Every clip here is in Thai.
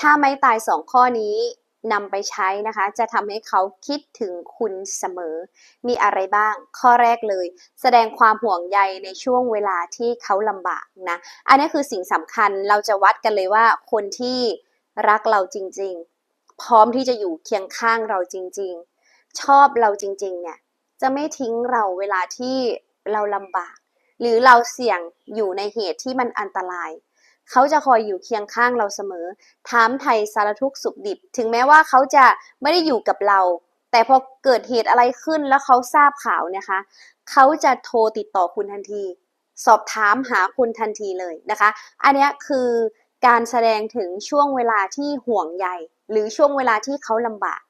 ถ้าไม่ตายสองข้อนี้นำไปใช้นะคะ จะทำให้เขาคิดถึงคุณเสมอ มีอะไรบ้าง ข้อแรกเลย แสดงความห่วงใยในช่วงเวลาที่เขาลำบากนะ อันนี้คือสิ่งสำคัญ เราจะวัดกันเลยว่าคนที่รักเราจริงๆ พร้อมที่จะอยู่เคียงข้างเราจริงๆ ชอบเราจริงๆ เนี่ย จะไม่ทิ้งเราเวลาที่เราลำบาก หรือเราเสี่ยงอยู่ในเหตุที่มันอันตราย เขาจะคอยอยู่เคียงข้างเราเสมอ ถามไทยสารทุกข์สุขดิบ ถึงแม้ว่าเขาจะไม่ได้อยู่กับเรา แต่พอเกิดเหตุอะไรขึ้นแล้วเขาทราบข่าวนะคะ เขาจะโทรติดต่อคุณทันที สอบถามหาคุณทันทีเลยนะคะ อันนี้คือการแสดงถึงช่วงเวลาที่ห่วงใยหรือช่วงเวลาที่เขาลำบาก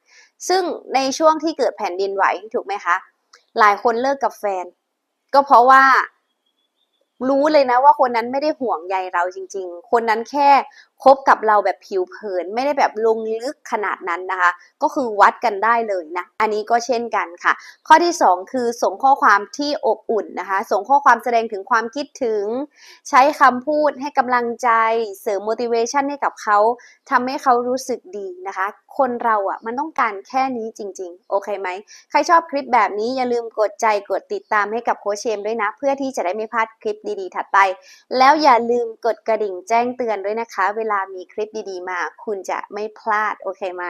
ซึ่งในช่วงที่เกิดแผ่นดินไหวถูกไหมคะ หลายคนเลิกกับแฟน ก็เพราะว่า รู้เลยนะว่าคนนั้นไม่ได้ห่วงใยเราจริง ๆ คนนั้นแค่คบกับเราแบบผิวเผิน ไม่ได้แบบลงลึกขนาดนั้นนะคะ ก็คือวัดกันได้เลยนะ อันนี้ก็เช่นกันค่ะ ข้อที่ 2 คือส่งข้อความที่อบอุ่นนะคะ ส่งข้อความแสดงถึงความคิดถึง ใช้คำพูดให้กำลังใจ เสริม motivation ให้กับเขาทำให้เขารู้สึกดีนะคะ คนเราอะมันต้องการแค่นี้จริง ๆ โอเคไหม ใครชอบคลิปแบบนี้อย่าลืมกดใจกดติดตามให้กับโคชเชมด้วยนะ เพื่อที่จะได้ไม่พลาดคลิปดีๆ ถัดไป แล้วอย่าลืมกดกระดิ่งแจ้งเตือนด้วยนะคะเวลามีคลิปดีๆมา คุณจะไม่พลาด โอเคไหม